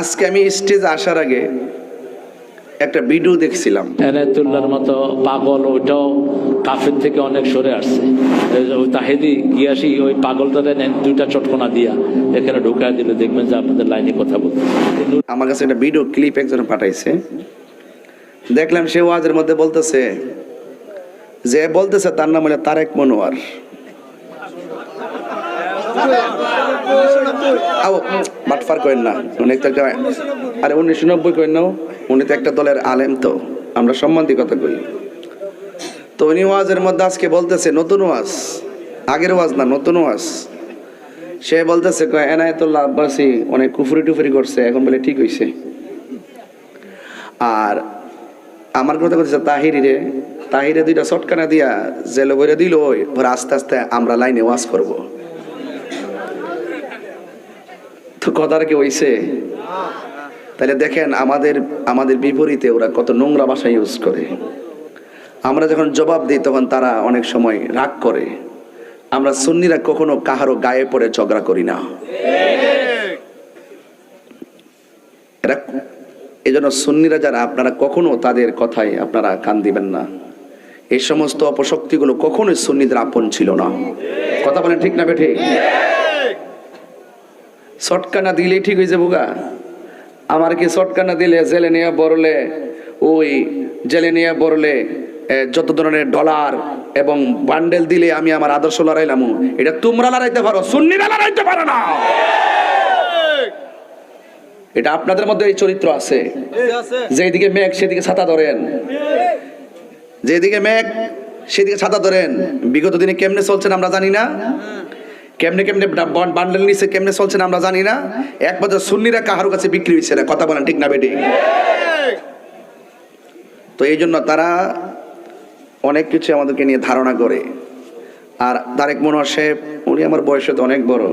আজকে আমি স্টেজ আসার আগে একটা ভিডিও দেখছিলাম। এনায়তুল্লাহর মতো পাগল ওইটাও কাফের থেকে অনেক সরে আসছে। তাহেদি গিয়াসি ওই পাগলটা দেন দুইটা চটকনা দিয়া এখানে ঢুকায় দিলে। দেখবেন যে আপনাদের লাইনে কথা বলতে আমার কাছে একটা ভিডিও ক্লিপ একজন পাঠাইছে। দেখলাম সে ওয়াজের মধ্যে বলতেছে যে বলতেছে তার নাম হলো তারেক মনোয়ার। বাটফার করেন না। উনি তো একটা আরে উনিশশো নব্বই করেন না উনি তো একটা দলের আলেম তো। আমরা সম্বন্ধে কথা কই। তো উনি ওয়াজের মধ্যে আজকে বলতেছে, নতুন ওয়াজ। আগের ওয়াজ না, নতুন ওয়াজ। সে বলতেছে এনায়তুল্লাহ আব্বাসী অনেক কুফুরি টুফুরি করছে, এখন বলে ঠিক হইছে। আর আমার কথা বলতেছে, তাহিরি রে, তাহিরে দুইটা চটকানা দিয়া জেলে বইরে দিল, ওই আস্তে আস্তে আমরা লাইনে ওয়াজ করব। তো কথাটা কি হইছে? তাহলে দেখেন, আমাদের আমাদের বিপরীতে ওরা কত নোংরা ভাষা ইউজ করে। আমরা যখন জবাব দিই, তখন তারা অনেক সময় রাগ করে। আমরা সুন্নিরা কখনো কাহারও গায়ে পড়ে ঝগড়া করি না। এই জন্য সুন্নিরা যারা, আপনারা কখনো তাদের কথায় আপনারা কান দিবেন না। এই সমস্ত অপশক্তিগুলো কখনোই সুন্নিদের আপন ছিল না। কথা বলেন ঠিক না বেঠে? শটকানা দিলেই ঠিক হয়ে যাব গা। আমার কি শটকানা দিলে জেলে নিয়ে বড়লে ওই জেলে নিয়ে বড়লে যত ধরনের ডলার এবং বান্ডেল দিলে আমি আমার আদর্শ লড়াইলাম। এটা তোমরা লড়াইতে পারো, সুন্নিরা লড়াইতে পারো না। এটা আপনাদের মধ্যে এই চরিত্র আছে। যেদিকে মেঘ, সেদিকে ছাতা ধরেন। যেদিকে মেঘ, সেদিকে ছাতা ধরেন। বিগত দিনে কেমনে চলছেন আমরা জানি না। কেমনে কেমনে বান্ডেল নিচে কেমনে চলছেন আমরা জানি না। এক বছর সুন্নিরা কাহারো কাছে বিক্রি হয়েছে না, কথা বলেন ঠিক না বেটি? তো এই জন্য তারা অনেক কিছু আমাদেরকে নিয়ে ধারণা করে। আর তারেক মনোয়ার সাহেব, উনি আমার বয়সে তো অনেক বড়।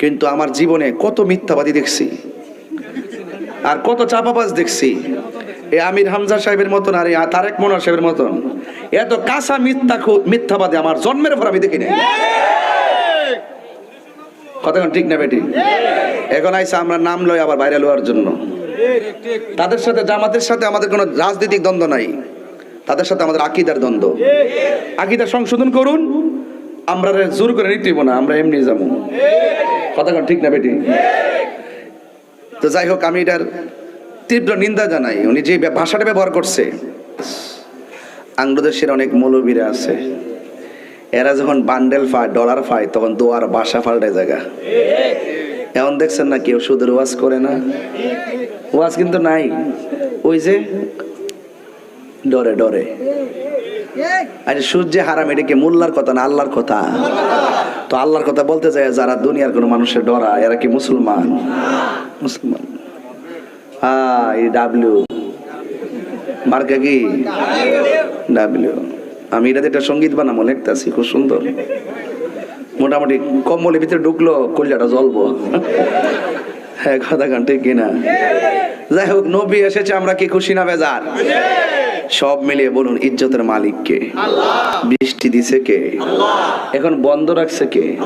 কিন্তু আমার জীবনে কত মিথ্যাবাদী দেখছি। আর কত চাপাবাজ দেখছি। এ আমির হামজা সাহেবের মতন আর তারেক মনোয়ার সাহেবের মতন। এত কাঁচা মিথ্যা মিথ্যাবাদী আমার জন্মের পর আমি দেখি কতক্ষণ ঠিক না বেটি? এখন আইসা আমরা নাম লই আবার বাইরে লওয়ার জন্য। তাদের সাথে জামাতের সাথে আমাদের কোনো রাজনৈতিক দ্বন্দ্ব নাই। তাদের সাথে আমাদের আকিদার দ্বন্দ্ব। আকিদা সংশোধন করুন, আমরা জোর করে নিতে হইবো না, আমরা এমনি যাব। কতক্ষণ ঠিক না বেটি? তো যাই হোক, আমি এটার তীব্র নিন্দা জানাই। উনি যে ভাষাটা ব্যবহার করছে, আংলোদেশের অনেক মৌলবীরা আছে। এরা যখন বান্ডেল পায় ডলার পায় তখন দোয়ার বাসা পাল্টে জায়গা। এখন দেখছেন না কেউ সুদের ওয়াজ করে না? ওয়াজ কিন্তু নাই। ওই যে ডরে ডরে। আচ্ছা সূর্যে হারাম, এটা কি মোল্লার কথা না আল্লাহর কথা? তো আল্লাহর কথা বলতে যায় যারা দুনিয়ার কোনো মানুষের ডরা, এরা কি মুসলমান? মুসলমান। হ্যাঁ এই ডাব্লিউ মার্কা কি? ডাব্লিউ আমি এটাতে একটা সংগীত বানাবো লিখতেছি খুব সুন্দর। মোটামুটি কম্বলের ভিতরে ঢুকলো কল্যাটা জ্বলবো। হ্যাঁ কথা গান ঠিক কিনা যাই হোক নবী এসেছে আমরা কি খুশি না বেজার? সব মিলিয়ে বলুন ইজ্জতের মালিককে। বৃষ্টি দিছে কে? এখন বন্ধ রাখছে কে?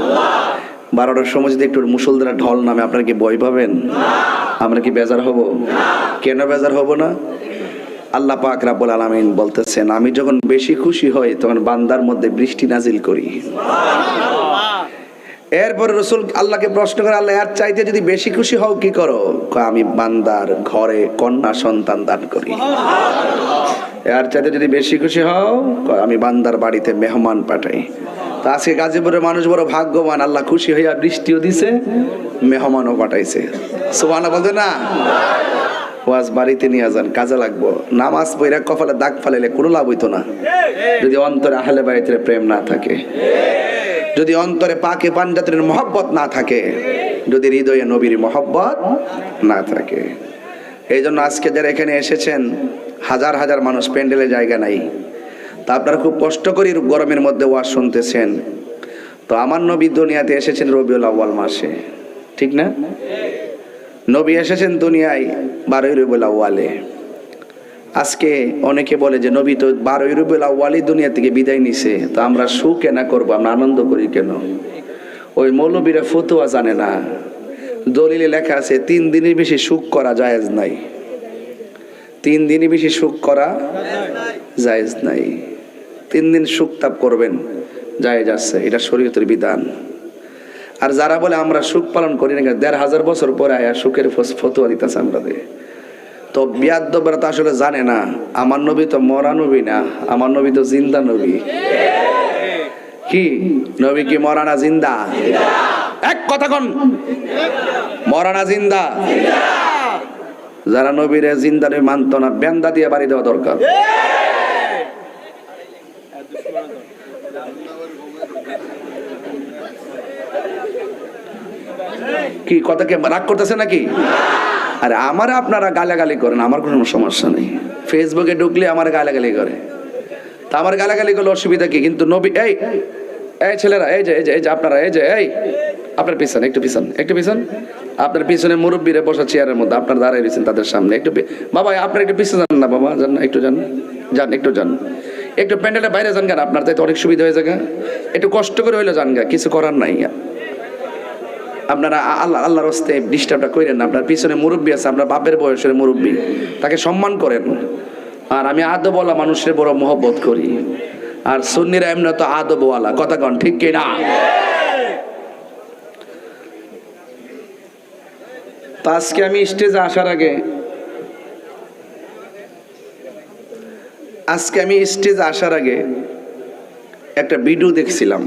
বারোটার সময় যদি একটু মুসলধারা ঢল নামে আপনারা কি ভয় পাবেন? আমরা কি বেজার হব? কেন বেজার হব না? আল্লাহ পাক রাব্বুল আলামিন বলতেছেন, আমি যখন বেশি খুশি হই, তখন বান্দার মধ্যে বৃষ্টি নাজিল করি। এরপরে রসুল আল্লাহকে প্রশ্ন করে, আল্লাহ, এর চাইতে যদি বেশি খুশি হও, কি করো? আমি বান্দার ঘরে কন্যা সন্তান দান করি। এর চাইতে যদি বেশি খুশি হও আমি বান্দার বাড়িতে মেহমান পাঠাই। তা আজকে গাজীপুরের মানুষ বড় ভাগ্যবান, আল্লাহ খুশি হইয়া বৃষ্টিও দিছে, মেহমানও পাঠাইছে। সুবহানা বলতে না? ওয়াজ বাড়িতে নিয়ে যান, কাজে লাগবো। নামাজ পইরা কপালে দাগ ফালাইলে কোনো লাভ হইতো না। যদি অন্তরে আহলে বাড়িতে প্রেম না থাকে, যদি অন্তরে পাকে পাঞ্জাতের মহব্বত না থাকে, যদি হৃদয়ে নবীর মহব্বত না থাকে। এই জন্য আজকে যারা এখানে এসেছেন, হাজার হাজার মানুষ প্যান্ডেলে জায়গা নাই। তা আপনারা খুব কষ্ট করে গরমের মধ্যে ওয়াজ শুনতেছেন। তো আমার নবী দুনিয়াতে এসেছেন রবিউল আউ্বাল মাসে, ঠিক না? নবী এসেছেন দুনিয়ায় বারোই রবিউল আউ্বালে আজকে অনেকে বলে যে নবী তো বারোই রবিউল আউ্বালই দুনিয়া থেকে বিদায় নিছে, তো আমরা সু কেনা করব, আমরা আনন্দ করি কেন? ওই মৌলবীরা ফতুয়া জানে না। দলিলে লেখা আছে, তিন দিনের বেশি সুখ করা জায়েজ নাই। তিন দিনই বেশি সুখ করা জায়েজ নাই। তিন দিন সুখ তাপ করবেন, জায়েজ আছে, এটা শরীয়তের বিধান। আর যারা বলে আমরা সুখ পালন করি না দেড় হাজার বছর পরে আয়া সুখের ফতুয়া দিতেছে আমাদের তো বিয়াদ্দবরা তো আসলে জানে না, আমার নবী তো মরা নবী না, আমার নবী তো জিন্দা নবী। কি? নবী কি মরানা জিন্দা? এক কথা কন। মরানা জিন্দা? যারা নবীরে জিন্দা নবী মানত না, বেন্দা দিয়ে বাড়ি দেওয়া দরকার। কি কথাকে রাগ করতেছে নাকি? আরে আমার আপনারা গালাগালি করেন, আমার কোনো সমস্যা নেই। ফেসবুকে ঢুকলে আমার গালাগালি করে। তা আমার গালাগালি করলে অসুবিধা কি? কিন্তু নবী, এই এই ছেলেরা, এই যে এই যে এই যে আপনারা, এই যে, এই, আপনার পিছন, একটু পিছন একটু পিছন। আপনার পিছনে মুরব্বীরে বসা চেয়ারের মধ্যে, আপনার দাঁড়ায় রয়েছেন তাদের সামনে। একটু বাবা, আপনার একটু পিছনে যান না, বাবা, যান, একটু যান যান, একটু যান। একটু প্যান্ডেলের বাইরে যান কেন আপনার তাই তো অনেক সুবিধা হয়ে যাবে একটু কষ্ট করে হইলে যান গা, কিছু করার নাই আপনারা আল্লাহ আল্লাহর হস্তে ডিস্টার্বটা করেন না। আপনার পিছনে মুরব্বী আছে আপনার বাপের বয়সের মুরব্বী। তাকে সম্মান করেন। আর আমি আদবওয়ালা মানুষের বড় মহব্বত করি। আর সুন্নিরা এমনি তো আদবওয়ালা। কথা কন, ঠিক কি না? তো আজকে আমি স্টেজে আসার আগে, আজকে আমি স্টেজে আসার আগে একটা ভিডিও দেখছিলাম।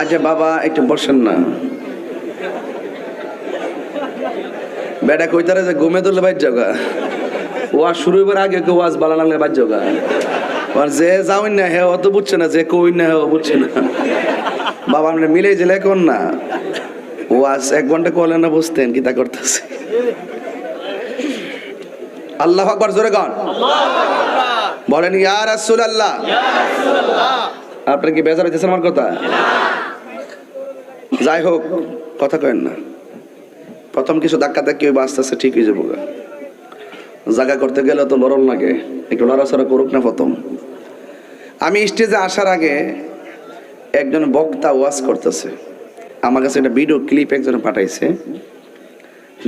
আচ্ছা বাবা, একটু বসেন না। বেটা কইতারে যে ঘুমে তুললে বাইর জগা ওয়াজ শুরু হইবার আগে কেউ ওয়াজ বালা লাগলে বাইর জগা আর যে যাওই না হে অত বুঝছে না, যে কই না হে বুঝছে না। বাবা আমরা মিলে যে লেখন না, ওয়াজ এক ঘণ্টা করলে না, বুঝতেন কি তা করতেছে। আল্লাহ আকবার, জোরে গান। বলেন, ইয়া রাসূলুল্লাহ। আপনার কি বেজার হইতেছে আমার কথা? যাই হোক, কথা কেন না। প্রথম কিছু ধাক্কা ধাক্কি হইব, আস্তে আস্তে ঠিক হয়ে যাব গা। জায়গা করতে গেলে তো লড়ন লাগে, একটু লড়াচড়া করুক না প্রথম। আমি স্টেজে আসার আগে একজন বক্তা ওয়াজ করতেছে। আমার কাছে একটা ভিডিও ক্লিপ একজন পাঠাইছে।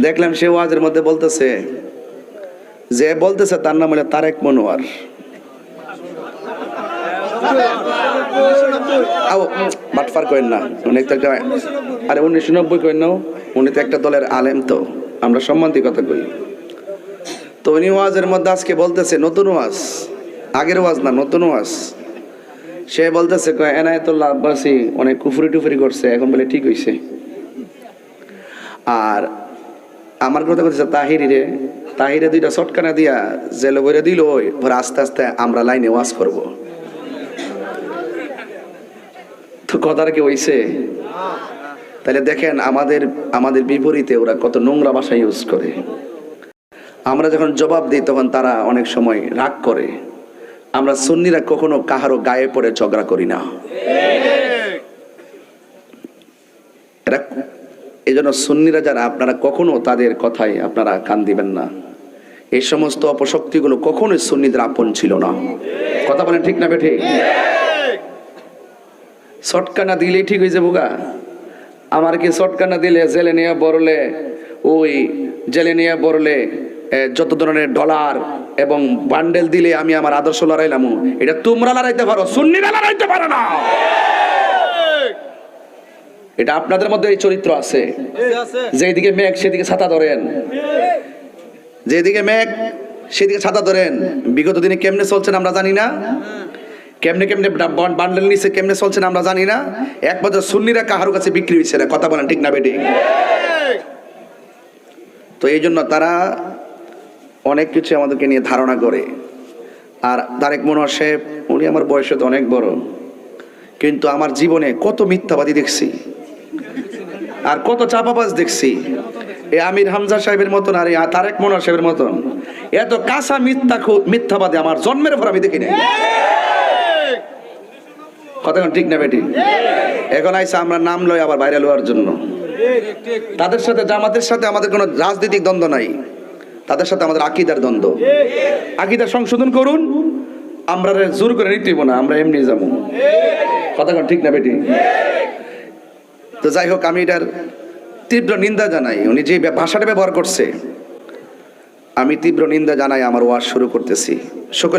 দেখলাম সে ওয়াজের মধ্যে বলতেছে যে বলতেছে তার নাম হলো তারেক মনোয়ার। বাটফার না, উনি তো আরে উনিশশো নব্বই একটা দলের আলেম তো, আমরা সম্মানিত কথা তো উনি ওয়াজের মধ্যে আজকে বলতেছে, নতুন ওয়াজ, আগের ওয়াজ না, নতুন ওয়াজ। সে বলতেছে এনায়তুল্লাহ আব্বাসী অনেক কুফুরি টুফুরি করছে, এখন বলে ঠিক হইছে। আর আমার কথা বলতেছে তাহিরি রে তাহিরে দুইটা চটকানা দিয়া জেলে বইরে দিল ওই ভরে আস্তে আস্তে আমরা লাইনে ওয়াজ করব। তো কথাটা কি হইছে? তাহলে দেখেন, আমাদের আমাদের বিপরীতে ওরা কত নোংরা ভাষা ইউজ করে। আমরা যখন জবাব দিই, তখন তারা অনেক সময় রাগ করে। আমরা সুন্নিরা কখনো কাহারও গায়ে পড়ে ঝগড়া করি না। এই জন্য সুন্নিরা যারা, আপনারা কখনো তাদের কথায় আপনারা কান দিবেন না। এই সমস্ত অপশক্তিগুলো কখনোই সুন্নিদের আপন ছিল না। কথা বলেন ঠিক না বেঠে? শটকানা দিলেই ঠিক হয়ে যাব গা। আমার কি শটকানা দিলে জেলে নিয়ে বড়লে ওই জেলে নিয়ে বড়লে যত ধরনের ডলার এবং বান্ডেল দিলে আমি আমার আদর্শ লড়াইলাম এটা তোমরা লড়াইতে পারো সুন্নিরা লড়াইতে পারো না। এটা আপনাদের মধ্যে এই চরিত্র আছে। যেদিকে মেঘ সেদিকে ছাতা ধরেন। যেদিকে মেঘ, সেদিকে ছাতা ধরেন। বিগত দিনে কেমনে চলছেন আমরা জানি না। কেমনে কেমনে বান্ডেল নিচে কেমনে চলছেন আমরা জানি না। একমাত্র সুন্নিরা কাহার কাছে বিক্রি হয়েছে না, কথা বলেন ঠিক না বেটি? তো এই জন্য তারা অনেক কিছু আমাদেরকে নিয়ে ধারণা করে। আর তারেক মনোয়ার সাহেব, উনি আমার বয়সে তো অনেক বড়। কিন্তু আমার জীবনে কত মিথ্যাবাদী দেখছি। আর কত চাপাবাজ দেখছি। এ আমির হামজা সাহেবের মতন আর তারেক মনোয়ার সাহেবের মতন। এত কাঁচা মিথ্যা মিথ্যাবাদী আমার জন্মের পর আমি দেখি নাই কথা ঠিক না বেটি? এখন আইসা আমরা নাম লই আবার বাইরে লওয়ার জন্য। তাদের সাথে জামাতের সাথে আমাদের কোনো রাজনৈতিক দ্বন্দ্ব নাই। তাদের সাথে আমাদের আকিদার দ্বন্দ্ব। আকিদার সংশোধন করুন, আমরা জোর করে নিতে না, আমরা এমনি যাব। কথা ঠিক না বেটি? তো যাই হোক, আমি এটার তীব্র নিন্দা জানাই। উনি যে ভাষাটা ব্যবহার করছে, আমি তীব্র নিন্দা জানাই আমার ওয়াজ শুরু করতেছি। সকল